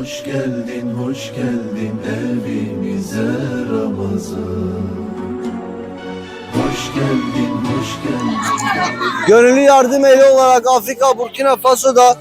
Hoş geldin, hoş geldin evimize Ramazan. Gönüllü yardım eli olarak Afrika Burkina Faso'da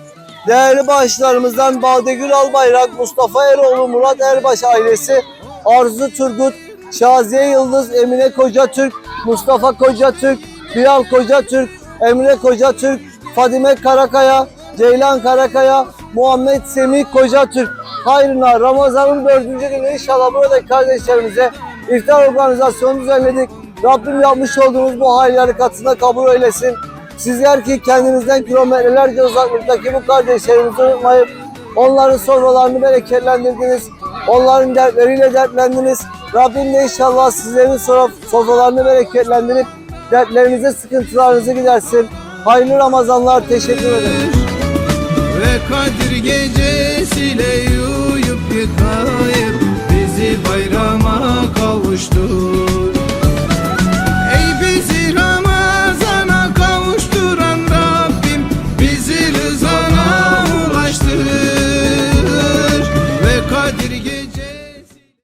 değerli bağışlarımızdan Badegül Albayrak, Mustafa Eroğlu, Murat Erbaş ailesi, Arzu Turgut, Şaziye Yıldız, Emine Koca Türk, Mustafa Koca Türk, Bilal Koca Türk, Emre Koca Türk, Fadime Karakaya, Ceylan Karakaya, Muhammed Semih Koca Türk. Hayrına Ramazan'ın dördüncü günü inşallah buradaki kardeşlerimize iftar organizasyonu düzenledik. Rabbim yapmış olduğunuz bu hayır harekatına kabul eylesin. Sizler ki kendinizden kilometrelerce uzaklıktaki bu kardeşlerimizi unutmayıp onların sormalarını bereketlendirdiniz. Onların dertleriyle dertlendiniz. Rabbim de inşallah sizlerin sor- sofralarını bereketlendirip dertlerinizi, sıkıntılarınızı gidersin. Hayırlı Ramazanlar. Teşekkür ederim. Ve Kadir gecesiyle uyuyup is a